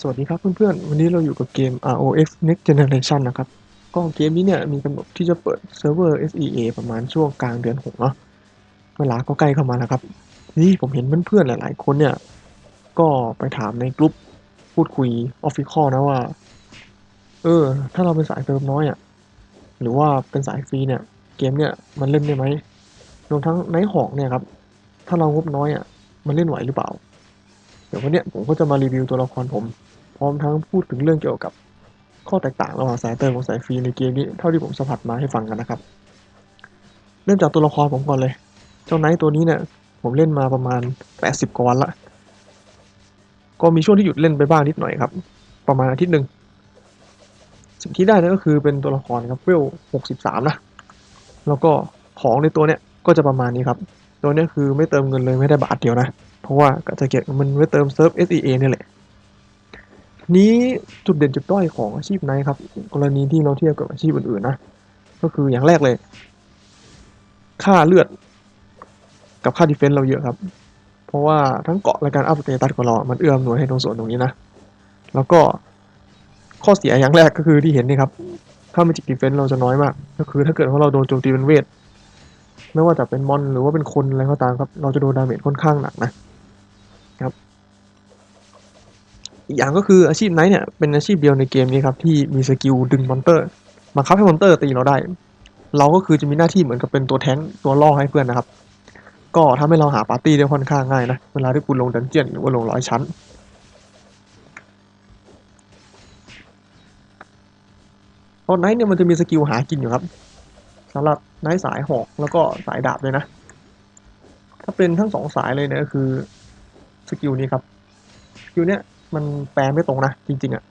สวัสดีครับเพื่อนๆ วันนี้เราอยู่กับเกม ROF Next Generation นะครับ ก็เกมนี้เนี่ยมีกำหนดที่จะเปิดเซิร์ฟเวอร์ SEA ประมาณช่วงกลางเดือน6เนาะ เวลาก็ใกล้เข้ามาแล้วครับ นี่ผมเห็นเพื่อนๆ หลายๆ คนเนี่ย ก็ไปถามในกลุ่มพูดคุยออฟฟิคอลนะว่า เออ ถ้าเราเป็นสายเติมน้อยอะ่ะ หรือว่าเป็นสายฟรีเนี่ย เกมเนี่ยมันเล่นได้ไหมรวมทั้งไนท์หอกเนี่ยครับ ถ้าเรางบน้อยอะ่ะ มันเล่นไหวหรือเปล่า เดี๋ยววันนี้ผมก็จะมารีวิวตัวละครผม พร้อมทั้งพูดถึงเรื่องเกี่ยวกับข้อแตกต่างระหว่างสายเติมกับสายฟรีในเกมนี้เท่าที่ผมสัมผัสมาให้ฟังกันนะครับ เริ่มจากตัวละครผมก่อนเลย เจ้าไนท์ตัวนี้เนี่ย ผมเล่นมาประมาณ 80กว่าวันละ ก็มีช่วงที่หยุดเล่นไปบ้างนิดหน่อยครับ ประมาณอาทิตย์หนึ่งสิ่งที่ได้นั่นก็คือเป็นตัวละครครับเวล63 นะ แล้วก็ของในตัวเนี้ยก็จะประมาณนี้ครับ ตัวเนี้ยคือไม่เติมเงินเลยไม่ได้บาทเดียวนะเพราะว่าก็จะเก็บมันไว้เติมเซิร์ฟ SEA นี่แหละ นี้จุดเด่นจุดด้อยของอาชีพไนท์ครับ กรณีที่เราเทียบกับอาชีพอื่นๆนะ ก็คืออย่างแรกเลย ค่าเลือด กับค่าดีเฟนส์เราเยอะครับ เพราะว่าทั้งเกาะและการอัพสเตตัสของเรา มันเอื้อมหน่วยให้ตรงส่วนตรงนี้นะ แล้วก็ข้อเสียอย่างแรกก็คือที่เห็นนี่ครับค่าเมจิกดีเฟนส์เราจะน้อยมาก ก็คือถ้าเกิดว่าเราโดนโจมตีเป็นเวทไม่ว่าจะเป็นมอนหรือว่าเป็นคนอะไรก็ตามครับ เราจะโดนดาเมจค่อนข้างหนักนะ อีกอย่างก็คืออาชีพไนท์เนี่ยเป็นอาชีพเดียวในเกมนี้ครับที่มีสกิลดึงมอนเตอร์บังคับให้มอนเตอร์ตีเราได้ เราก็คือจะมีหน้าที่เหมือนกับเป็นตัวแท้งตัวล่อให้เพื่อนนะครับ ก็ทำให้เราหาปาร์ตี้ได้ค่อนข้างง่ายนะเวลาที่คุณลงดันเจียนหรือว่าลงร้อยชั้นตอนไนท์เนี่ยมันจะมีสกิลหากินอยู่ครับสำหรับไนท์สายหอกแล้วก็สายดาบเลยนะ ถ้าเป็นทั้งสองสายเลยเนี่ยก็คือสกิลนี้ครับสกิลเนี้ย มันแปลไม่ตรงนะ จริง ๆอะ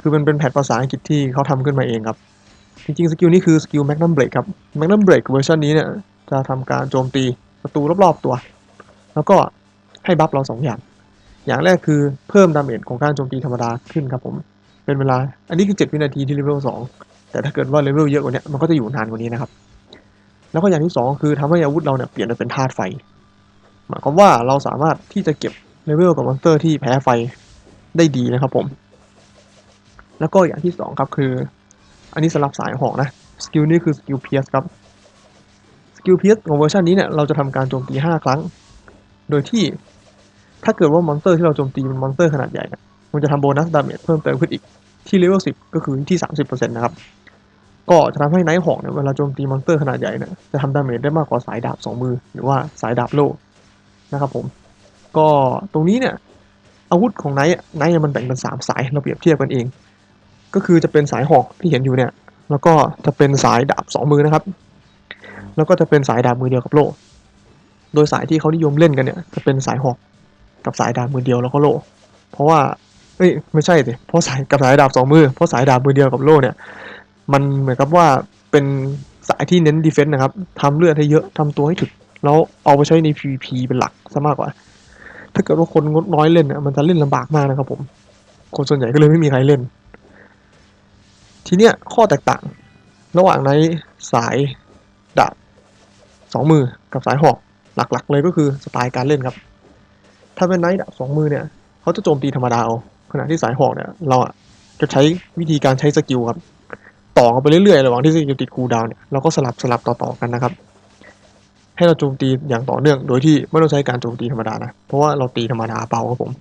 คือมันเป็นแพทภาษาอังกฤษที่เขาทำขึ้นมาเองครับ จริงๆ สกิลนี้คือสกิลแมกนัมเบรกครับแมกนัมเบรกเวอร์ชันนี้เนี่ย จะทำการโจมตีศัตรูรอบๆตัว แล้วก็ให้บัฟเราสองอย่าง อย่างแรกคือเพิ่มดาเมจของการโจมตีธรรมดาขึ้นครับผม เป็นเวลา อันนี้คือ 7 วินาทีที่เลเวล2แต่ถ้าเกิดว่าเลเวลเยอะกว่านี้มันก็จะอยู่นานกว่านี้นะครับ แล้วก็อย่างที่ 2 คือทำให้อาวุธเราเนี่ยเปลี่ยนไปเป็นธาตุไฟ หมายความว่าเราสามารถที่จะเก็บเลเวลกับมอนสเตอร์ที่แพ้ไฟ ได้ดีนะครับผม แล้วก็อย่างที่สองครับคือ อันนี้สำหรับสายหอกนะสกิลนี้คือสกิลเพียสครับสกิลเพียสของเวอร์ชันนี้เนี่ยเราจะทำการโจมตี 5 ครั้ง โดยที่ถ้าเกิดว่ามอนสเตอร์ที่เราโจมตีเป็นมอนสเตอร์ขนาดใหญ่เนี่ยมันจะทำโบนัสดาเมจเพิ่มเติมขึ้นอีกที่เลเวล10 ก็คือที่ 30%นะครับก็จะทำให้ไนท์หอกเนี่ยเวลาโจมตีมอนสเตอร์ขนาดใหญ่เนี่ยจะทำดาเมจได้มากกว่าสายดาบ 2 มือ หรือว่าสายดาบโล่นะครับผม ก็ตรงนี้เนี่ย อาวุธของไนท์ไนท์มันแบ่งเป็นสามสายเราเปรียบเทียบกันเอง ก็คือจะเป็นสายหอกที่เห็นอยู่เนี่ย แล้วก็จะเป็นสายดาบสองมือนะครับ แล้วก็จะเป็นสายดาบมือเดียวกับโล่โดยสายที่เขานิยมเล่นกันเนี่ยจะเป็นสายหอกกับสายดาบมือเดียวแล้วก็โล่เพราะว่าเอ้ยไม่ใช่สิเพราะสายกับสายดาบสองมือเพราะสายดาบมือเดียวกับโล่เนี่ย มันเหมือนกับว่าเป็นสายที่เน้นดีเฟนต์นะครับทำเลือดให้เยอะทำตัวให้ถึก แล้วเอาไปใช้ใน PVP เป็นหลักซะมากกว่า ถ้าเกิดว่าคนงดน้อยเล่นเนี่ยมันจะเล่นลำบากมากนะครับผม คนส่วนใหญ่ก็เลยไม่มีใครเล่น ทีเนี้ยข้อแตกต่าง ระหว่างในสายดาบสองมือกับสายหอกหลักๆ เลยก็คือสไตล์การเล่นครับ ถ้าเป็นไนท์ดาบสองมือเนี่ยเขาจะโจมตีธรรมดาเอาขณะที่สายหอกเนี่ยเราอะจะใช้วิธีการใช้สกิลครับ ต่อกันไปเรื่อยๆระหว่างที่สกิลติดคูดาวเนี่ยเราก็สลับสลับต่อๆกันนะครับ ให้เราโจมตีอย่างต่อเนื่อง โดยที่ไม่ต้องใช้การโจมตีธรรมดานะ เพราะว่าเราตีธรรมดาเบาครับผม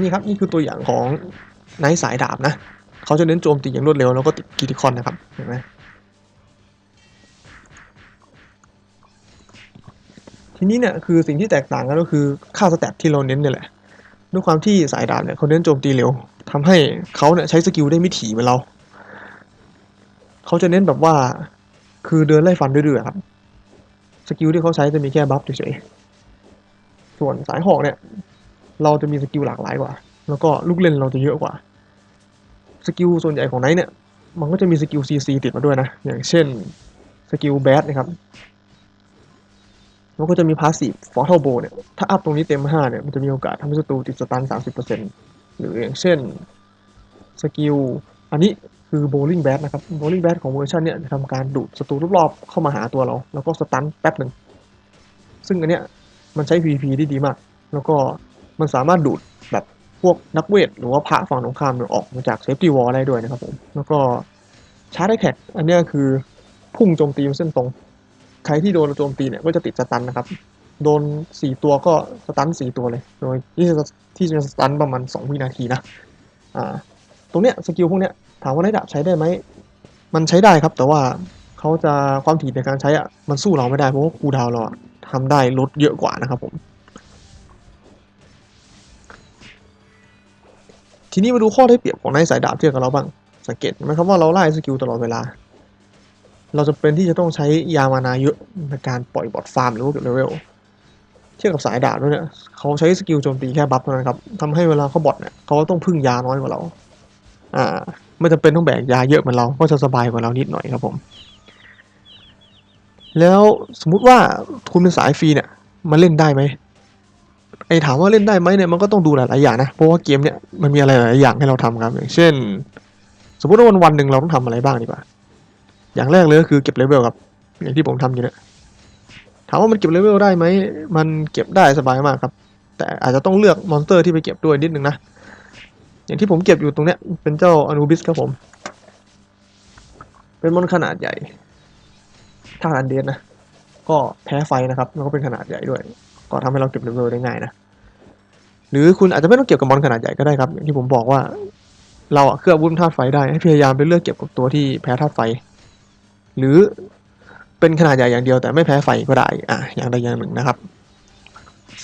นี่ครับนี่คือตัวอย่างของไนท์สายดาบนะ เขาจะเน้นโจมตีอย่างรวดเร็วแล้วก็ติดกิติคอนนะครับ เห็นไหมทีนี้เนี่ยคือสิ่งที่แตกต่างกันก็คือค่าสแตทที่เราเน้นเนี่ยแหละ ด้วยความที่สายดาบเนี่ยเขาเน้นโจมตีเร็วทำให้เขาเนี่ยใช้สกิลได้ไม่ถี่เหมือนเรา เขาจะเน้นแบบว่า คือเดินไล่ฟันเรื่อยๆครับ สกิลที่เขาใช้จะมีแค่บัฟเฉยๆส่วนสายหอกเนี่ย เราจะมีสกิลหลากหลายกว่า แล้วก็ลูกเล่นเราจะเยอะกว่า สกิลส่วนใหญ่ของไนท์เนี่ย มันก็จะมีสกิลซีซีติดมาด้วยนะ อย่างเช่นสกิลแบดนะครับ แล้วก็จะมีพาสซีฟฟอร์ทัลโบเนี่ย ถ้าอัพตรงนี้เต็ม 5 เนี่ย มันจะมีโอกาสทำให้ศัตรูติดสตัน 30%หรืออย่างเช่นสกิล อันนี้คือโบลิ่งแบ t นะครับโบลิ่งแบ t ของเวอร์ชันเนี่ยจะทำการดูดศัตรูรอบๆเข้ามาหาตัวเรา แล้วก็สตันแป๊บหนึ่ง ซึ่งอันเนี้ยมันใช้ PVP ได้ดีมาก แล้วก็มันสามารถดูดแบบพวกนักเวท หรือว่าพระฝั่งตรงข้ามเนี่ยออกมาจากเซฟตี้วอลได้ด้วยนะครับผม แล้วก็ชาร์จแท็กอันเนี้ยคือพุ่งโจมตีเส้นตรง ใครที่โดนโจมตีเนี่ยก็จะติดสตันนะครับ โดนสี่ตัวก็สตันสี่ตัวเลย โดยที่จะที่จะสตันประมาณสองวินาทีนะ อ่า ตรงเนี้ยสกิลพวกเนี้ยถามว่าได้ดาบใช้ได้ไหม มันใช้ได้ครับ แต่ว่าเขาจะความถี่ในการใช้อะมันสู้เราไม่ได้เพราะว่าคูดาวเราอะทำได้ลดเยอะกว่านะครับผม ทีนี้มาดูข้อได้เปรียบของนายสายดาบเทียบกับเราบ้าง สังเกตไหมครับว่าเราไล่สกิลตลอดเวลา เราจะเป็นที่จะต้องใช้ยามานาเยอะในการปล่อยบอทฟาร์มหรือว่าเก็บเลเวลเทียบกับสายดาบด้วยเนี่ยเขาใช้สกิลโจมตีแค่บัฟเท่านั้นครับทำให้เวลาเขาบอทเนี่ยเขาต้องพึ่งยาน้อยกว่าเรา อ่าไม่จำเป็นต้องแบกยาเยอะเหมือนเราก็จะสบายกว่าเรานิดหน่อยครับผม แล้วสมมุติว่าคุณเป็นสายฟรีเนี่ยมันเล่นได้ไหมไอถามว่าเล่นได้ไหมเนี่ยมันก็ต้องดูหลายๆอย่างนะเพราะว่าเกมเนี่ยมันมีอะไรหลายๆอย่างให้เราทำครับอย่างเช่น สมมติว่าวันวันๆหนึ่งเราต้องทำอะไรบ้างดีกว่า อย่างแรกเลยก็คือเก็บเลเวลครับ อย่างที่ผมทำอยู่เนี่ยถามว่ามันเก็บเลเวลได้ไหมมันเก็บได้สบายมากครับ แต่อาจจะต้องเลือกมอนสเตอร์ที่ไปเก็บด้วยนิดนึงนะ อย่างที่ผมเก็บอยู่ตรงเนี้ยเป็นเจ้าอนูบิสครับผม เป็นมอนขนาดใหญ่ถ้าอันเดนนะ ก็แพ้ไฟนะครับ แล้วก็เป็นขนาดใหญ่ด้วย ก็ทำให้เราเก็บเลเวลได้ง่ายนะ หรือคุณอาจจะไม่ต้องเก็บกับมอนขนาดใหญ่ก็ได้ครับ อย่างที่ผมบอกว่า เราอะเคลือบวุ้นธาตุไฟได้ ให้พยายามไปเลือกเก็บกับตัวที่แพ้ธาตุไฟ หรือเป็นขนาดใหญ่อย่างเดียวแต่ไม่แพ้ไฟก็ได้อะอย่างใดอย่างหนึ่งนะครับ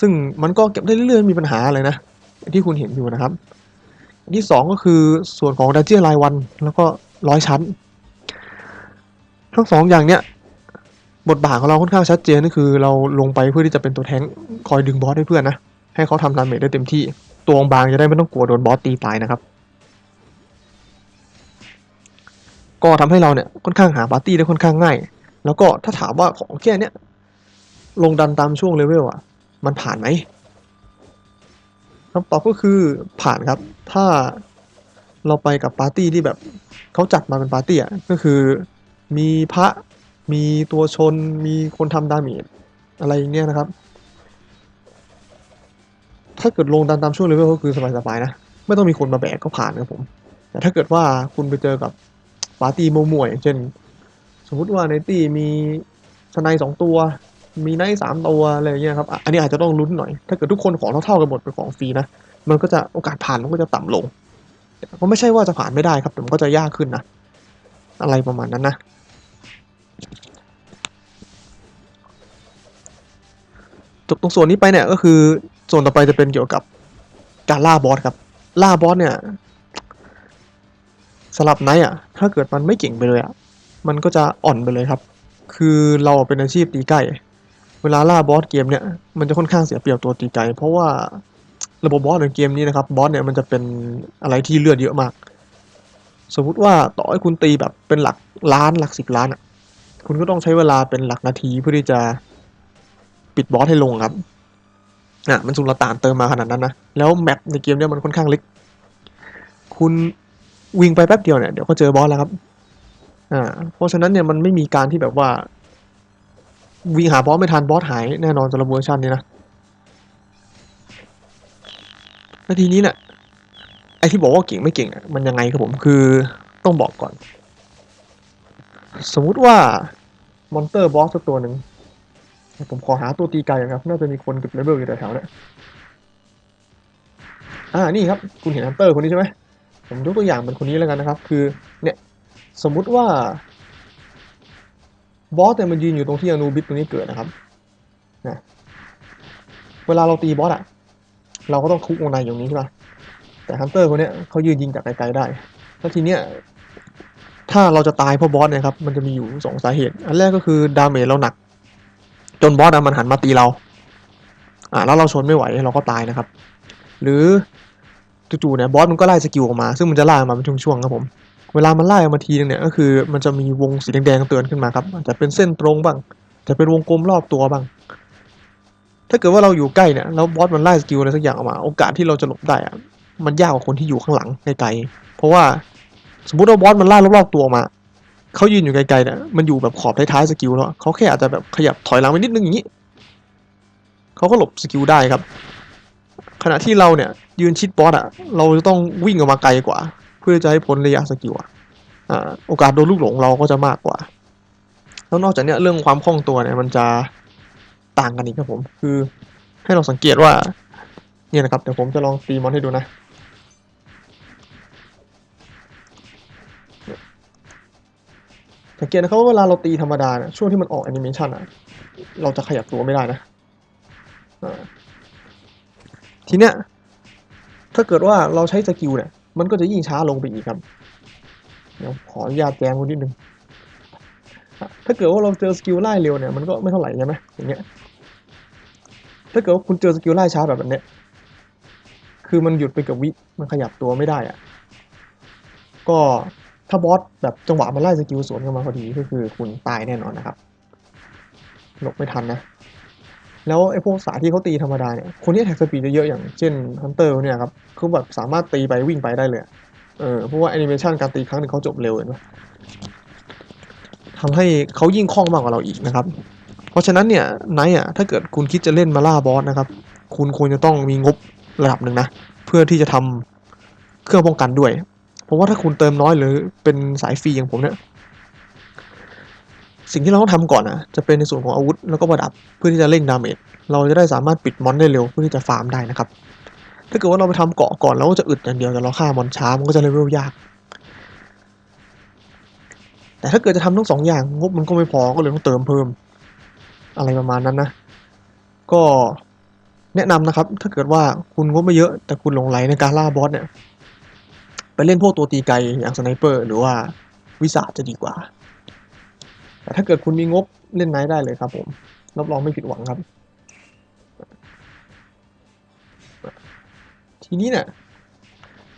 ซึ่งมันก็เก็บได้เรื่อยๆมีปัญหาอะไรนะที่คุณเห็นอยู่นะครับที่สองก็คือส่วนของดัจเจียรายวัน แล้วก็ร้อยชั้น ทั้งสองอย่างเนี้ยบทบาทของเราค่อนข้างชัดเจนก็คือ เราลงไปเพื่อที่จะเป็นตัวแทงคอยดึงบอสให้เพื่อนนะให้เขาทำดาเมจได้เต็มที่ตัวบางจะได้ไม่ต้องกลัวโดนบอสตีตายนะครับ ก็ทำให้เราเนี่ยค่อนข้างหาปาร์ตี้ได้ค่อนข้างง่าย แล้วก็ถ้าถามว่าของแค่เนี้ยลงดันตามช่วงเลเวลอะ มันผ่านไหมคำตอบก็คือผ่านครับ ถ้าเราไปกับปาร์ตี้ที่แบบเขาจัดมาเป็นปาร์ตี้อะก็คือมีพระมีตัวชนมีคนทำดาเมจอะไรอย่างเงี้ยนะครับ ถ้าเกิดลงดันตามช่วงเลเวลก็คือสบายๆนะ ไม่ต้องมีคนมาแบกก็ผ่านครับผม แต่ถ้าเกิดว่าคุณไปเจอกับ ปาร์ตี้มั่วๆอย่างเช่น สมมติว่าในตี้มีสไนด์สองตัว มีไนท์สามตัวอะไรอย่างเงี้ยครับ อันนี้อาจจะต้องลุ้นหน่อย ถ้าเกิดทุกคนของเท่าๆกันหมดเป็นของฟรีนะ มันก็จะโอกาสผ่านมันก็จะต่ำลงก็ไม่ใช่ว่าจะผ่านไม่ได้ครับแต่มันก็จะยากขึ้นนะ อะไรประมาณนั้นนะจบตรงส่วนนี้ไปเนี่ยก็คือส่วนต่อไปจะเป็นเกี่ยวกับการล่าบอสครับ ล่าบอสเนี่ย สำหรับไนท์อะ ถ้าเกิดมันไม่เก่งไปเลยอะ มันก็จะอ่อนไปเลยครับ คือเราเป็นอาชีพตีไก่ เวลาล่าบอสเกมเนี่ย มันจะค่อนข้างเสียเปรียบตัวตีไก่ เพราะว่าระบบบอสในเกมนี้นะครับ บอสเนี่ยมันจะเป็นอะไรที่เลือดเยอะมาก สมมติว่าต่อให้คุณตีแบบเป็นหลักล้านหลักสิบล้านอะ คุณก็ต้องใช้เวลาเป็นหลักนาทีเพื่อที่จะปิดบอสให้ลงครับอะมันสุลต่านเติมมาขนาดนั้นนะ แล้วแมปในเกมเนี่ยมันค่อนข้างเล็ก คุณ วิ่งไปแป๊บเดียวเนี่ยเดี๋ยวก็เจอบอสแล้วครับ อ่า เพราะฉะนั้นเนี่ยมันไม่มีการที่แบบว่า วิ่งหาบอสไม่ทันบอสหายแน่นอนสำหรับเวอร์ชันนี้นะแล้วทีนี้เนี่ยไอที่บอกว่าเก่งไม่เก่งอะมันยังไงครับผมคือต้องบอกก่อน สมมุติว่ามอนเตอร์บอสสักตัวหนึ่งผมขอหาตัวตีไกลก่อนครับ น่าจะมีคนเก็บเลเวลอยู่แถวๆนี่ยอ่านี่ครับ คุณเห็นฮันเตอร์คนนี้ใช่ไหม ผมยกตัวอย่างเป็นคนนี้แล้วกันนะครับ คือเนี่ยสมมุติว่าบอสเนี่ยมันยืนอยู่ตรงที่อนูบิสตรงนี้เกิดนะครับนะเวลาเราตีบอสอะเราก็ต้องทุบวงในอย่างนี้ใช่ไหมแต่ฮันเตอร์คนเนี้ยเขายืนยิงจากไกลๆได้ แล้วทีเนี้ยถ้าเราจะตายเพราะบอสเนี่ยครับ มันจะมีอยู่สองสาเหตุ อันแรกก็คือดาเมจเราหนัก จนบอสอะมันหันมาตีเรา อ่าแล้วเราชนไม่ไหวเราก็ตายนะครับ หรือ จู่ๆเนี่ยบอสมันก็ไล่สกิลออกมา ซึ่งมันจะไล่ออกมาเป็นช่วงๆครับผม เวลามันไล่ออกมาทีนึงเนี่ยก็คือมันจะมีวงสีแดงๆเตือนขึ้นมาครับอาจจะเป็นเส้นตรงบ้าง จะเป็นวงกลมรอบตัวบ้าง ถ้าเกิดว่าเราอยู่ใกล้เนี่ยแล้วบอสมันไล่สกิลอะไรสักอย่างออกมา โอกาสที่เราจะหลบได้อะมันยากกว่าคนที่อยู่ข้างหลังไกลๆเพราะว่าสมมติว่าบอสมันไล่รอบๆตัวมาเขายืนอยู่ไกลๆเนี่ยมันอยู่แบบขอบท้ายๆสกิลแล้วเขาแค่อาจจะแบบขยับถอยหลังไปนิดนึงอย่างนี้เขาก็หลบสกิลได้ครับ ขณะที่เราเนี่ยยืนชิดบอสอะเราจะต้องวิ่งออกมาไกลกว่า เพื่อจะให้พ้นระยะสกิลอะโอกาสโดนลูกหลงเราก็จะมากกว่า แล้วนอกจากเนี้ยเรื่องความคล่องตัวเนี่ยมันจะต่างกันอีกครับผม คือให้เราสังเกตว่า เนี่ยนะครับเดี๋ยวผมจะลองตีมอนให้ดูนะสังเกตนะครับว่าเวลาเราตีธรรมดาเนี่ยช่วงที่มันออกแอนิเมชันอะเราจะขยับตัวไม่ได้นะ ทีเนี้ยถ้าเกิดว่าเราใช้สกิลเนี่ย มันก็จะยิ่งช้าลงไปอีกครับ เดี๋ยวขออนุญาตแจ้งไว้นิดนึง ถ้าเกิดว่าเราเจอสกิลไล่เร็วเนี่ย มันก็ไม่เท่าไหร่ใช่ไหมอย่างเงี้ย ถ้าเกิดว่าคุณเจอสกิลไล่ช้าแบบนี้ คือมันหยุดไปกับวิ มันขยับตัวไม่ได้อะก็ถ้าบอสแบบจังหวะมันไล่สกิลสวนกันมาพอดีก็คือคุณตายแน่นอนนะครับหลบไม่ทันนะ แล้วไอ้พวกสายที่เขาตีธรรมดาเนี่ย คนที่แท็กสปีดเยอะๆอย่างเช่นฮันเตอร์เนี่ยครับคือแบบสามารถตีไปวิ่งไปได้เลย เออเพราะว่าแอนิเมชันการตีครั้งหนึ่งเขาจบเร็วเห็นไหมทำให้เขายิ่งคล่องมากกว่าเราอีกนะครับ เพราะฉะนั้นเนี่ยไนท์อะถ้าเกิดคุณคิดจะเล่นมาล่าบอสนะครับ คุณควรจะต้องมีงบระดับหนึ่งนะ เพื่อที่จะทำเครื่องป้องกันด้วย เพราะว่าถ้าคุณเติมน้อยหรือเป็นสายฟรีอย่างผมเนี่ย สิ่งที่เราต้องทำก่อนอะจะเป็นในส่วนของอาวุธแล้วก็ประดับเพื่อที่จะเร่งดาเมจเราจะได้สามารถปิดมอนได้เร็วเพื่อที่จะฟาร์มได้นะครับ ถ้าเกิดว่าเราไปทำเกาะก่อนแล้วก็จะอึดอย่างเดียวแต่เราฆ่ามอนช้ามันก็จะเลเวลยาก แต่ถ้าเกิดจะทำทั้งสองอย่างงบมันก็ไม่พอก็เลยต้องเติมเพิ่ม อะไรประมาณนั้นนะ ก็แนะนำนะครับ ถ้าเกิดว่าคุณงบไม่เยอะแต่คุณหลงไหลในการล่าบอสเนี่ยไปเล่นพวกตัวตีไกลอย่างสไนเปอร์หรือว่าวิสาจะดีกว่า แต่ถ้าเกิดคุณมีงบเล่นไนท์ได้เลยครับผมรับรองไม่ผิดหวังครับ ทีนี้เนี่ย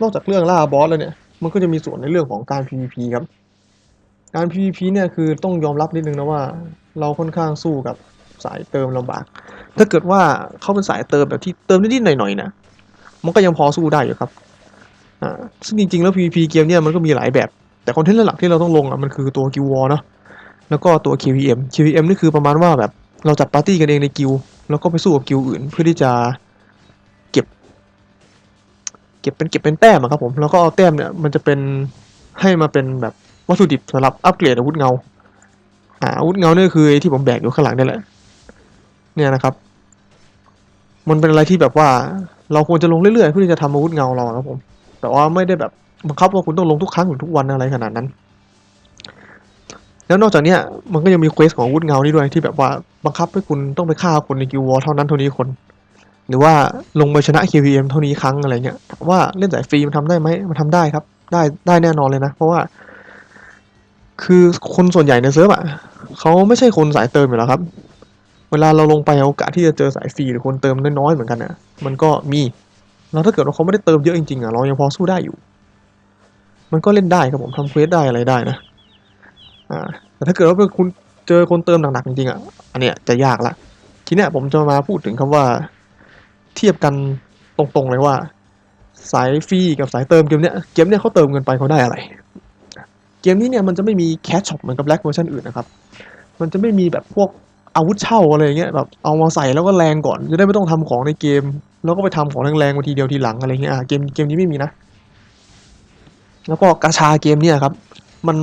นอกจากเรื่องล่าบอสแล้วเนี่ย มันก็จะมีส่วนในเรื่องของการ PVP ครับ การ PVP เนี่ยคือต้องยอมรับนิดนึงนะว่า เราค่อนข้างสู้กับสายเติมลำบาก ถ้าเกิดว่าเขาเป็นสายเติมแบบที่เติมนิดๆหน่อยๆนะมันก็ยังพอสู้ได้อยู่ครับอ่าซึ่งจริงๆแล้ว PVP เกมเนี่ยมันก็มีหลายแบบ แต่คอนเทนต์หลักที่เราต้องลงอะมันคือตัวกิววอเนาะ แล้วก็ตัว KVM KVM นี่คือประมาณว่าแบบเราจัดปาร์ตี้กันเองในกิวแล้วก็ไปสู้กับกิวอื่น เพื่อที่จะเก็บ เก็บเป็นเก็บเป็นแต้มครับผมแล้วก็เอาแต้มเนี่ยมันจะเป็นให้มาเป็นแบบวัตถุดิบสำหรับอัปเกรดอาวุธเงาอ่าอาวุธเงาเนี่ยคือที่ผมแบกอยู่ข้างหลังนี่แหละเนี่ยนะครับ มันเป็นอะไรที่แบบว่า เราควรจะลงเรื่อยๆเพื่อที่จะทำอาวุธเงาเราครับผม แต่ว่าไม่ได้แบบบังคับว่าคุณต้องลงทุกครั้งหรือทุกวันอะไรขนาดนั้น แล้วนอกจากเนี้ยมันก็ยังมีเควสของวุธเงานี่ด้วยที่แบบว่าบังคับให้คุณต้องไปฆ่าคนในกิววอลเท่านั้นเท่านี้คน หรือว่าลงไปชนะ KVM เท่านี้ครั้งอะไรเงี้ยว่าเล่นสายฟรีมันทำได้ไหมมันทำได้ครับ ได้ได้แน่นอนเลยนะ เพราะว่า คือคนส่วนใหญ่ในเซิร์ฟอะเขาไม่ใช่คนสายเติมอยู่แล้วครับ เวลาเราลงไปโอกาสที่จะเจอสายฟรีหรือคนเติมน้อยๆเหมือนกันอะ มันก็มีแล้วถ้าเกิดว่าเขาไม่ได้เติมเยอะจริงๆอะเรายังพอสู้ได้อยู่ มันก็เล่นได้ครับผมทำเควสได้อะไรได้นะ อ่าแต่ถ้าเกิดว่าเป็นคุณเจอคนเติมหนักๆจริงๆอะอันเนี้ยจะยากละทีเนี้ยผมจะมาพูดถึงคำว่า เทียบกันตรงๆเลยว่า สายฟรีกับสายเติมเกมเนี้ยเกมเนี้ยเขาเติมเงินไปเขาได้อะไร เกมนี้เนี่ยมันจะไม่มีแคชช็อปเหมือนกับแบล็กเวอร์ชันอื่นนะครับ มันจะไม่มีแบบพวกอาวุธเช่าอะไรเงี้ยแบบเอามาใส่แล้วก็แรงก่อนจะได้ไม่ต้องทำของในเกม แล้วก็ไปทำของแรงๆมาทีเดียวทีหลังอะไรเงี้ยเกมเกมนี้ไม่มีนะ แล้วก็กาชาเกมเนี่ยครับ มัน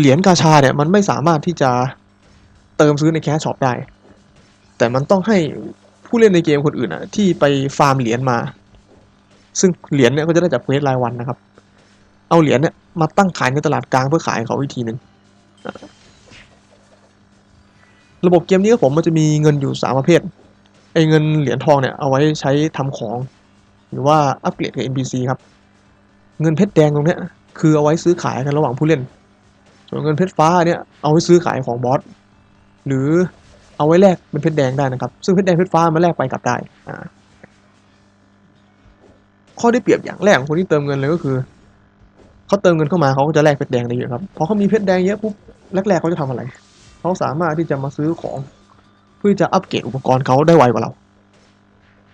เหรียญกาชาเนี่ยมันไม่สามารถที่จะเติมซื้อในแคชช็อปได้ แต่มันต้องให้ผู้เล่นในเกมคนอื่นอะที่ไปฟาร์มเหรียญมา ซึ่งเหรียญเนี่ยก็จะได้จากเควสรายวันนะครับ เอาเหรียญเนี่ยมาตั้งขายในตลาดกลางเพื่อขายเขาอีกทีหนึ่งอ่าระบบเกมนี้ครับผมมันจะมีเงินอยู่สามประเภทไอ้เงินเหรียญทองเนี่ยเอาไว้ใช้ทำของ หรือว่าอัปเกรดกับ NPC ครับ เงินเพชรแดงตรงเนี้ยคือเอาไว้ซื้อขายกันระหว่างผู้เล่น ส่วนเงินเพชรฟ้าเนี่ยเอาไว้ซื้อขายของบอสหรือเอาไว้แลกเป็นเพชรแดงได้นะครับ ซึ่งเพชรแดงเพชรฟ้ามาแลกไปกลับได้ข้อได้เปรียบอย่างแรกของคนที่เติมเงินเลยก็คือเขาเติมเงินเข้ามาเขาก็จะแลกเพชรแดงได้เยอะครับพอเขามีเพชรแดงเยอะปุ๊บแรกๆเขาจะทำอะไรเขาสามารถที่จะมาซื้อของเพื่อจะอัปเกรดอุปกรณ์เขาได้ไวกว่าเรา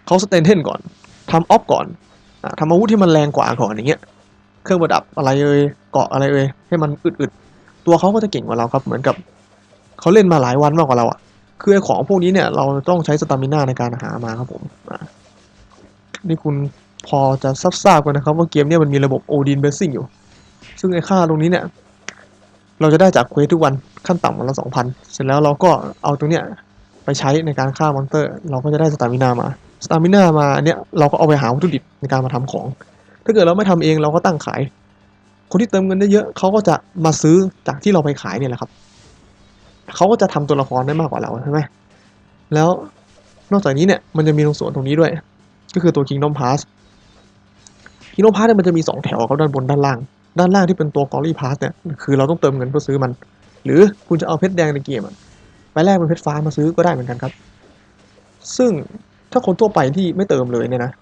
เขาสเตนเทนก่อนทำออฟก่อนอทำอาวุธที่มันแรงกว่าก่อนอย่างเงี้ย เครื่องประดับอะไรเอ่ยเกาะอะไรเอ่ยให้มันอึดๆ ตัวเขาก็จะเก่งกว่าเราครับ เหมือนกับเขาเล่นมาหลายวันมากกว่าเราอะ คือไอ้ของพวกนี้เนี่ยเราต้องใช้สตามิน่าในการหามาครับผมนี่คุณพอจะซับทราบกันนะครับ ว่าเกมเนี่ยมันมีระบบโอดินเบสซิ่งอยู่ ซึ่งไอ้ค่าตรงนี้เนี่ย เราจะได้จากเควสทุกวันขั้นต่ำวันละสองพันเสร็จแล้วเราก็เอาตรงเนี้ยไปใช้ในการฆ่ามอนสเตอร์ เราก็จะได้สตามินามาสตามินามาเนี้ยเราก็เอาไปหาวัตถุดิบในการมาทำของ ถ้าเกิดเราไม่ทำเองเราก็ตั้งขาย คนที่เติมเงินได้เยอะเขาก็จะมาซื้อจากที่เราไปขายเนี่ยแหละครับเขาก็จะทำตัวละครได้มากกว่าเราใช่ไหมแล้วนอกจากนี้เนี่ยมันจะมีตรงส่วนตรงนี้ด้วย ก็คือตัว Kingdom Pass Kingdom Pass เนี่ยมันจะมี 2 แถวครับด้านบนด้านล่าง ด้านล่างที่เป็นตัว Glory Pass เนี่ยคือเราต้องเติมเงินเพื่อซื้อมัน หรือคุณจะเอาเพชรแดงในเกมไปแลกเป็นเพชรฟ้ามาซื้อก็ได้เหมือนกันครับ ซึ่งถ้าคนทั่วไปที่ไม่เติมเลยเนี่ยนะ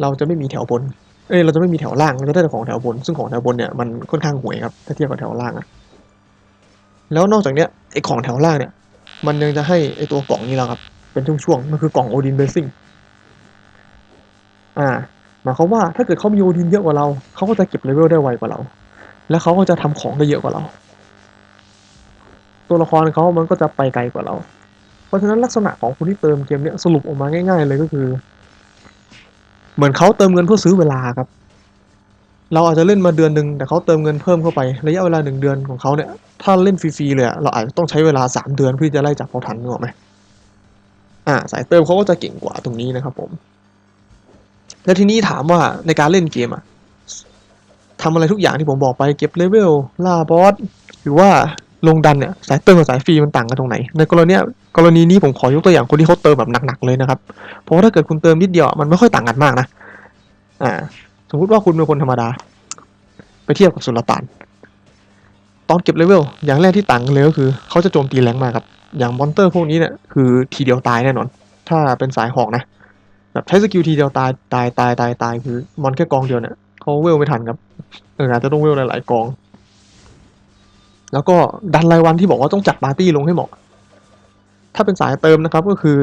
เราจะไม่มีแถวบน เอ้ยเราจะไม่มีแถวล่างเราจะได้แต่ของแถวบน ซึ่งของแถวบนเนี่ยมันค่อนข้างห่วยครับถ้าเทียบกับแถวล่างอะแล้วนอกจากเนี้ยไอของแถวล่างเนี่ย มันยังจะให้ไอตัวกล่องนี้แล้วครับ เป็นช่วงๆมันคือกล่องโอดินเบสซิ่งอ่าหมายความว่าถ้าเกิดเขามีโอดินเยอะกว่าเราเขาก็จะเก็บเลเวลได้ไวกว่าเรา และเขาก็จะทำของได้เยอะกว่าเรา ตัวละครเขามันก็จะไปไกลกว่าเรา เพราะฉะนั้นลักษณะของคนที่เติมเกมเนี้ยสรุปออกมาง่าย ๆ เลยก็คือ เหมือนเขาเติมเงินเพื่อซื้อเวลาครับ เราอาจจะเล่นมาเดือนหนึ่งแต่เขาเติมเงินเพิ่มเข้าไประยะเวลาหนึ่งเดือนของเขาเนี่ย ถ้าเล่นฟรีๆเลยเราอาจจะต้องใช้เวลาสามเดือนเพื่อจะไล่จับเขาทันนึกออกไหมอ่าสายเติมเขาก็จะเก่งกว่าตรงนี้นะครับผม แล้วทีนี้ถามว่าในการเล่นเกมอะทำอะไรทุกอย่างที่ผมบอกไปเก็บเลเวลล่าบอสหรือว่า ลงดันเนี่ยสายเติมกับสายฟรีมันต่างกันตรงไหน ในกรณีนี้กรณีนี้ผมขอยกตัวอย่างคนที่เขาเติมแบบหนักๆเลยนะครับ เพราะว่าถ้าเกิดคุณเติมนิดเดียวมันไม่ค่อยต่างกันมากนะอ่า สมมติว่าคุณเป็นคนธรรมดา ไปเทียบกับสุลต่านตอนเก็บเลเวลอย่างแรกที่ต่างกันเลยก็คือเขาจะโจมตีแรงมากครับอย่างมอนเตอร์พวกนี้เนี่ยคือทีเดียวตายแน่นอน ถ้าเป็นสายหอกนะแบบใช้สกิลทีเดียวตายตายตายตายตายคือมอนแค่กองเดียวเนี่ยเขาเวลไม่ทันครับเอออาจจะต้องเวลหลายๆกอง แล้วก็ดันรายวันที่บอกว่าต้องจัดปาร์ตี้ลงให้เหมาะ ถ้าเป็นสายเติมนะครับ ก็คือ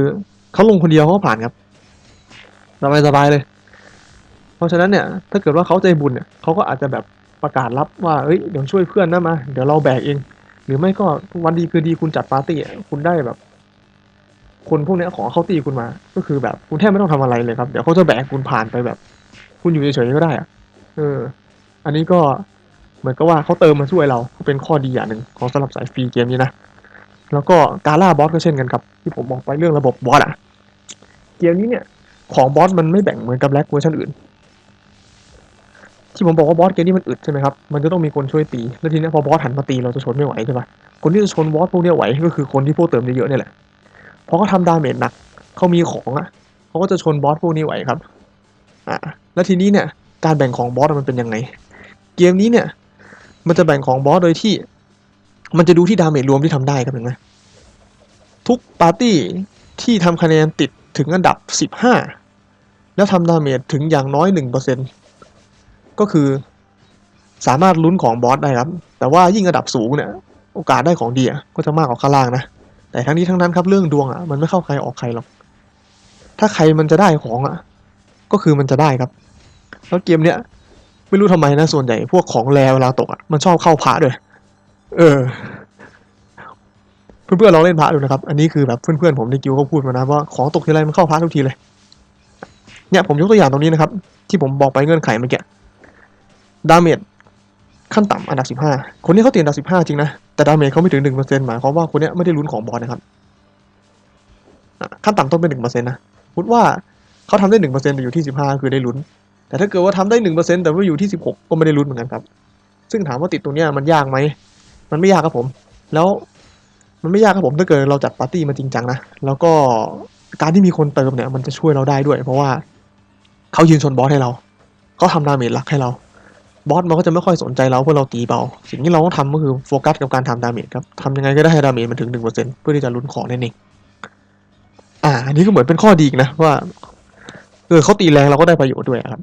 เขาลงคนเดียวเขาก็ผ่านครับสบายสบายเลย เพราะฉะนั้นเนี่ย ถ้าเกิดว่าเขาใจบุญเนี่ยเขาก็อาจจะแบบประกาศรับว่าเอ้ยเดี๋ยวช่วยเพื่อนนะมา เดี๋ยวเราแบกเอง หรือไม่ก็วันดีคือดีคุณจัดปาร์ตี้คุณได้แบบ คนพวกนี้ขอเขาตีคุณมา ก็คือแบบคุณแทบไม่ต้องทำอะไรเลยครับ เดี๋ยวเขาจะแบกคุณผ่านไปแบบ คุณอยู่เฉยๆก็ได้อะเออ อันนี้ก็ เหมือนกับว่าเขาเติมมาช่วยเราเป็นข้อดีอย่างหนึ่งของสำหรับสายฟรีเกมนี้นะ แล้วก็การล่าบอสก็เช่นกันครับที่ผมบอกไปเรื่องระบบบอสอะเกมนี้เนี่ยของบอสมันไม่แบ่งเหมือนกับแล็กเวอร์ชันอื่น ที่ผมบอกว่าบอสเกมนี้มันอึดใช่ไหมครับมันจะต้องมีคนช่วยตีแล้วทีนี้พอบอสหันมาตีเราจะชนไม่ไหวใช่ปะคนที่จะชนบอสพวกนี้ไหวก็คือคนที่พวกเติมเยอะๆเนี่ยแหละเพราะเขาทำดาเมจหนักเขามีของอะเขาก็จะชนบอสพวกนี้ไหวครับอ่าแล้วทีนี้เนี่ยการแบ่งของบอสมันเป็นยังไง เกมนี้เนี่ย มันจะแบ่งของบอสโดยที่ มันจะดูที่ดาเมจรวมที่ทำได้ครับเห็นไหมทุกปาร์ตี้ที่ทำคะแนนติดถึงอันดับสิบห้าแล้วทำดาเมจถึงอย่างน้อยหนึ่งเปอร์เซ็นก็คือสามารถลุ้นของบอสได้ครับ แต่ว่ายิ่งระดับสูงเนี่ยโอกาสได้ของดีก็จะมากกว่าข้างล่างนะ แต่ทั้งนี้ทั้งนั้นครับเรื่องดวงอะมันไม่เข้าใครออกใครหรอก ถ้าใครมันจะได้ของอะ ก็คือมันจะได้ครับ แล้วเกมเนี้ย ไม่รู้ทำไมนะส่วนใหญ่พวกของแรเวลาตกอะมันชอบเข้าพระด้วย เออ เพื่อนๆลองเล่นพระดูนะครับ อันนี้คือแบบเพื่อนๆผมในกิวเขาพูดมานะว่าของตกทีไรมันเข้าพระทุกทีเลยเนี่ยผมยกตัวอย่างตรงนี้นะครับ ที่ผมบอกไปเงื่อนไขเมื่อกี้ดาเมจขั้นต่ำอันดับสิบห้าคนนี้เขาติดอันดับสิบห้าจริงนะ แต่ดาเมจเขาไม่ถึงหนึ่งเปอร์เซ็นต์หมายความว่าคนนี้ไม่ได้ลุ้นของบอสนะครับขั้นต่ำต้องเป็นหนึ่งเปอร์เซ็นต์นะพูดว่าเขาทำได้หนึ่งเปอร์เซ็นต์แต่อยู่ที่สิบห้าคือได้ลุ้น แต่ถ้าเกิดว่าทำได้หนึ่งเปอร์เซ็นต์แต่ว่าอยู่ที่สิบหกก็ไม่ได้ลุ้นเหมือนกันครับ ซึ่งถามว่าติดตรงเนี้ยมันยากไหม มันไม่ยากครับผม แล้วมันไม่ยากครับผมถ้าเกิดเราจัดปาร์ตี้มาจริงจังนะ แล้วก็การที่มีคนเติมเนี่ย มันจะช่วยเราได้ด้วย เพราะว่าเขายืนชนบอสให้เรา เขาทำดาเมจหลักให้เรา บอสมันก็จะไม่ค่อยสนใจเราเพราะเราตีเบา สิ่งที่เราต้องทำก็คือโฟกัสกับการทำดาเมจครับทำยังไงก็ได้ให้ดาเมจมันถึงหนึ่งเปอร์เซ็นต์เพื่อที่จะลุ้นของนั่นเองอ่า อันนี้ก็เหมือนเป็นข้อดีอีกนะว่าเออเขาตีแรงเราก็ได้ประโยชน์ด้วยครับ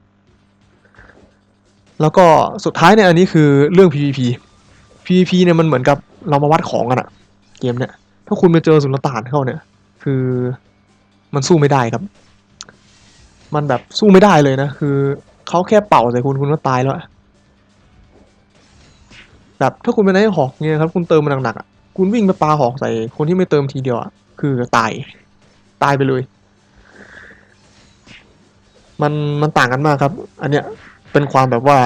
แล้วก็สุดท้ายเนี่ยอันนี้คือเรื่อง PVP PVP เนี่ยมันเหมือนกับเรามาวัดของกันอะเกมเนี่ย ถ้าคุณไปเจอสุลต่านเข้าเนี่ย คือมันสู้ไม่ได้ครับ มันแบบสู้ไม่ได้เลยนะ คือเขาแค่เป่าใส่คุณคุณก็ตายแล้วแบบถ้าคุณเป็นไอ้หอกเนี่ยครับคุณเติมมันหนักๆอะคุณวิ่งไปปาหอกใส่คนที่ไม่เติมทีเดียวอะคือตายตายไปเลย มันมันต่างกันมากครับ อันเนี้ย เป็นความแบบว่า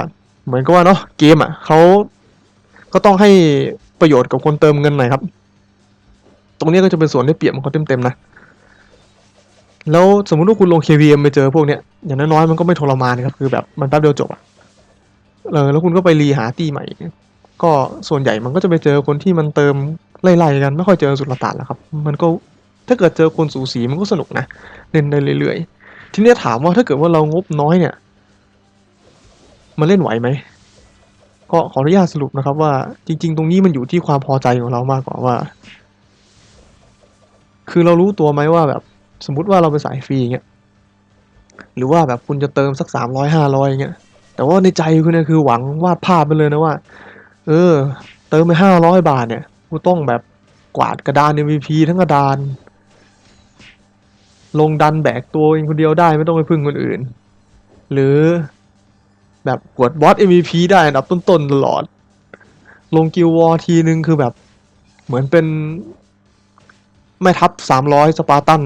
เหมือนกับว่าเนาะเกมอะเขาก็ต้องให้ประโยชน์กับคนเติมเงินหน่อยครับ ตรงนี้ก็จะเป็นส่วนได้เปรียบของเขาเต็มๆนะแล้วสมมุติว่าคุณลง KVM ไปเจอพวกเนี้ยอย่างน้อยๆมันก็ไม่ทรมานครับคือแบบมันแป๊บเดียวจบอะเออแล้วคุณก็ไปรีหาตีใหม่ ก็ส่วนใหญ่มันก็จะไปเจอคนที่มันเติมไล่ๆกันไม่ค่อยเจอสุดละตานแล้วครับ มันก็ถ้าเกิดเจอคนสูสีมันก็สนุกนะเล่นได้เรื่อยๆ ทีนี้ถามว่าถ้าเกิดว่าเรางบน้อยเนี่ย มันเล่นไหวไหมก็ขออนุญาตสรุปนะครับว่าจริง ๆ ตรงนี้มันอยู่ที่ความพอใจของเรามากกว่าว่า คือเรารู้ตัวไหมว่าแบบสมมติว่าเราไปสายฟรีอย่างเงี้ยหรือว่าแบบคุณจะเติมสักสามร้อยห้าร้อยอย่างเงี้ยแต่ว่าในใจคุณเนี่ยคือหวังวาดภาพไปเลยนะว่า เออ เติมไปห้าร้อยบาทเนี่ยกูต้องแบบกวาดกระดาน MVP ทั้งกระดาน ลงดันแบกตัวเองคนเดียวได้ไม่ต้องไปพึ่งคนอื่น หรือ แบบกวดบอส MVP ได้อันดับต้นๆตลอด ลงกิลวอร์ทีนึงคือแบบ เหมือนเป็นแม่ทัพสามร้อยสปาร์ตัน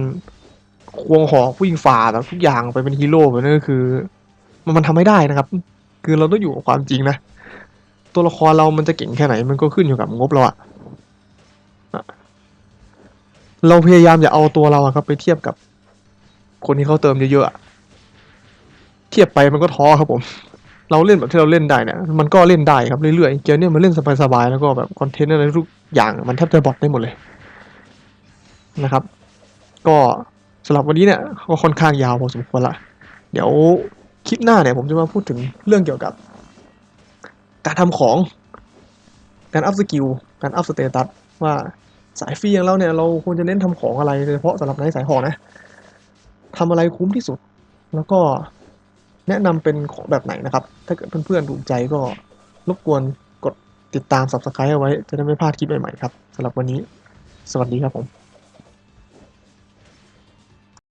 ควงหอกวิ่งฝ่าแบบทุกอย่างไปเป็นฮีโร่แบบนั้นก็คือ มันมันทำไม่ได้นะครับ คือเราต้องอยู่กับความจริงนะ ตัวละครเรามันจะเก่งแค่ไหน มันก็ขึ้นอยู่กับงบเราอะเราพยายามอย่าเอาตัวเราอะครับไปเทียบกับ คนที่เขาเติมเยอะๆเทียบไปมันก็ท้อครับผม เราเล่นแบบที่เราเล่นได้เนี่ยมันก็เล่นได้ครับเรื่อยๆเกมเนี่ยมันเล่นสบายๆแล้วก็แบบคอนเทนต์อะไรทุกอย่างมันแทบจะบอทได้หมดเลยนะครับ ก็สำหรับวันนี้เนี่ยก็ค่อนข้างยาวพอสมควรละเดี๋ยวคลิปหน้าเนี่ยผมจะมาพูดถึงเรื่องเกี่ยวกับ การทำของการอัพสกิลการอัพสเตตัสว่าสายฟรีอย่างเราเนี่ยเราควรจะเน้นทำของอะไรโดยเฉพาะสำหรับในสายหอกนะทำอะไรคุ้มที่สุดแล้วก็ แนะนำเป็นของแบบไหนนะครับ ถ้าเกิดเพื่อนๆถูกใจก็รบกวนกดติดตาม subscribe เอาไว้ จะได้ไม่พลาดคลิปใหม่ๆครับสำหรับวันนี้ สวัสดีครับผม